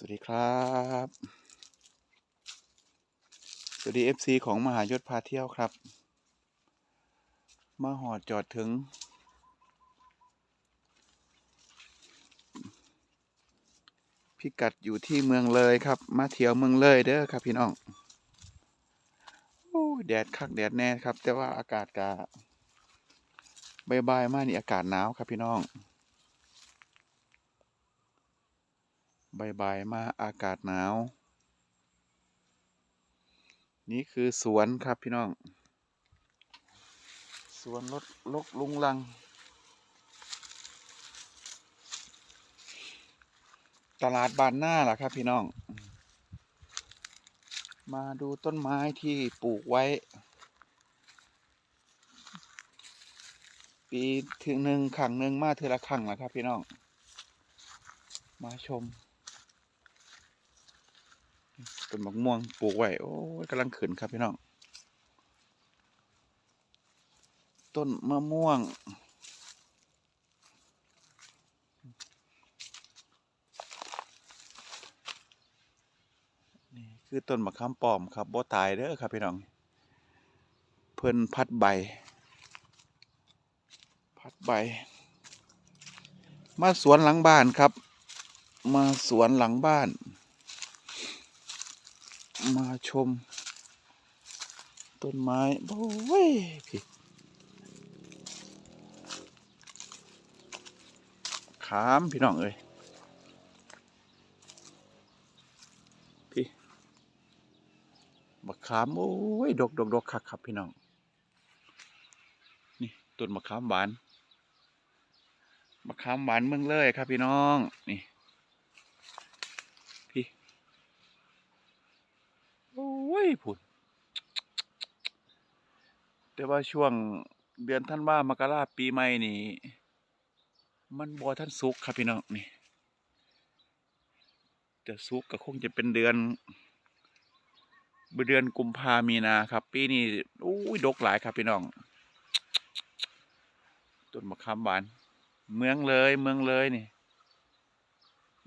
สวัสดีครับ สวัสดี FC ของมหายศพาเที่ยวครับ มาหอดจอดถึง พิกัดอยู่ที่เมืองเลยครับ มาเที่ยวเมืองเลยเด้อครับพี่น้อง โอ้แดดคักแดดแน่ครับ แต่ว่าอากาศกะบายๆมากนี่อากาศหนาวครับพี่น้อง บายๆมาอากาศหนาว นี่คือสวนครับพี่น้อง สวนรถลกลุงลัง ตลาดบานหน้าล่ะครับพี่น้อง มาดูต้นไม้ที่ปลูกไว้ ปีถึงหนึ่งครั้งหนึ่งมาเทอละครั้งล่ะครับพี่น้องมาชม ต้นมะม่วงปลูกไว้โอ้ยกำลังขึ้นครับพี่น้อง ต้นมะม่วง นี่คือต้นมะขามป้อมครับบ่ตายเด้อครับพี่น้อง เพิ่นพัดใบ พัดใบ มาสวนหลังบ้านครับ มาสวนหลังบ้าน มาชม ต้นไม้โอ้ยพี่ขามพี่น้องเอ้ยพี่มะขาม โอ้ย ดกดกดกคักครับพี่น้อง นี่ต้นมะขามหวานมะขามหวานเมืองเลยครับพี่น้อง นี่ พี่ โอ้ ยผุนแต่ว่าช่วงเดือนท่านว่ามกราปีใหม่นี่ มันบอท่านสุกครับพี่น้องนี่จะสุกก็คงจะเป็นเดือนเดือนกุมภามีนาครับ ปีนี้อุ้ยดกหลายครับพี่น้องต้นมะขามหวาน เมืองเลยเมืองเลยนี่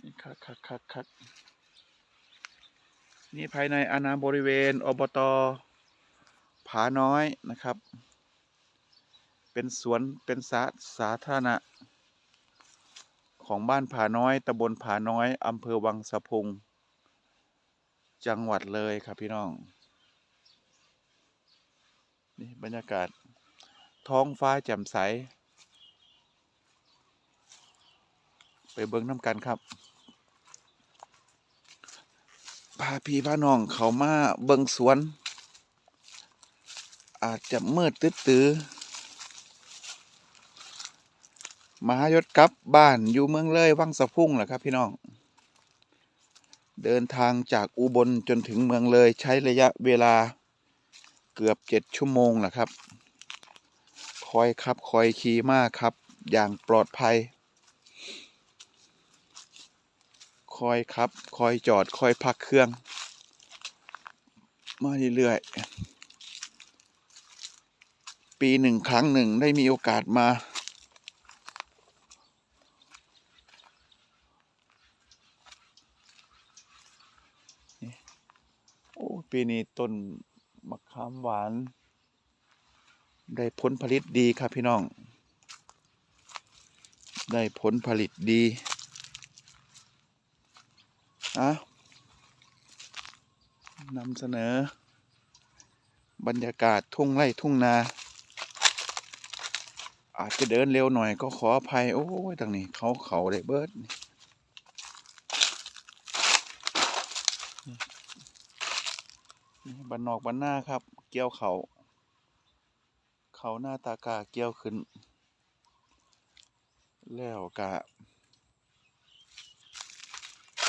นี่คักคักคักคัก นี่ภายในอาณาบริเวณอบตผาน้อยนะครับ เป็นสวนเป็นสาสาธารณะ ของบ้านผาน้อยตำบลผาน้อยอำเภอวังสะพุง จังหวัดเลยครับพี่น้อง นี่บรรยากาศท้องฟ้าแจ่มใส ไปเบิ้งน้ำกันครับ พาพี่พาน้องเขามาเบิงสวน อาจจะมืดตื้อตื้อมหายศกลับบ้านอยู่เมืองเลยวังสะพุ่งแหละครับพี่น้อง เดินทางจากอุบลจนถึงเมืองเลยใช้ระยะเวลาเกือบเจ็ดชั่วโมงแหละครับ คอยขับคอยขี่มากครับ อย่างปลอดภัย คอยครับ คอยจอด คอยพักเครื่อง มาเรื่อยๆ ปีหนึ่งครั้งหนึ่งได้มีโอกาสมาโอ้ปีนี้ต้นมะขามหวาน ได้ผลผลิตดีครับพี่น้อง ได้ผลผลิตดี อะนำเสนอ บรรยากาศทุ่งไร่ทุ่งนา อาจจะเดินเร็วหน่อยก็ขออภัย โอ้ยทางนี้เขาเขาได้เบิดนี่นี่บันนอกบันหน้าครับ เกี่ยวเขา เขาหน้าตากาเกี่ยวขึ้น แล้วกะ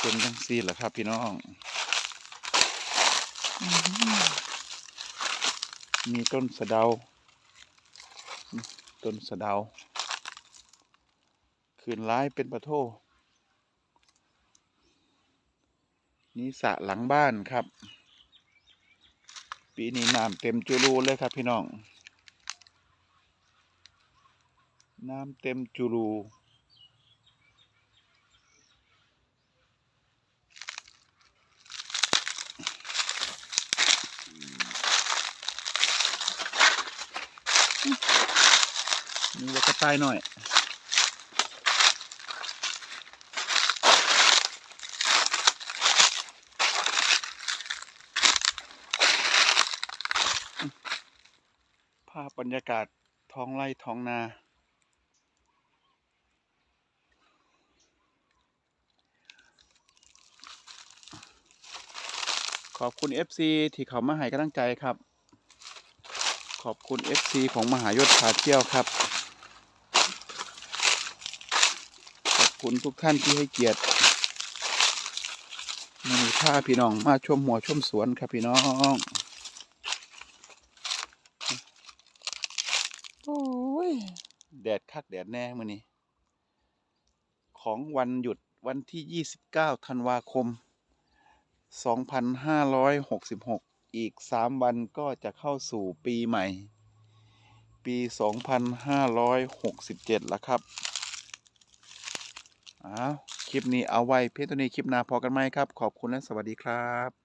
เป็นจังซี่แหละครับพี่น้องอื้อหือมีต้นสะเดา ต้นสะเดา คืนร้ายเป็นปะโทนี่สระหลังบ้านครับ ปีนี้น้ำเต็มจูรูเลยครับพี่น้อง น้ำเต็มจูรู ทรายหน่อยภาพบรรยากาศท้องไร่ท้องนาขอบคุณ FC ที่เขามาให้กำลังใจครับ ขอบคุณ FC ของมหายศพาเที่ยวครับ ขอบ คุณทุกท่านที่ให้เกียรติมาดูท่าพี่น้อง มาชมหัวชมสวนครับพี่น้องโอ้ยแดดคักแดดแน่มื่อนี้ ของวันหยุดวันที่ 29 ธันวาคม 2566 อีก 3 วันก็จะเข้าสู่ปีใหม่ ปี 2567 แล้วครับ อ้าวคลิปนี้เอาไว้เพียงตัวนี้คลิปหน้าพอกันไหมครับ ขอบคุณและสวัสดีครับ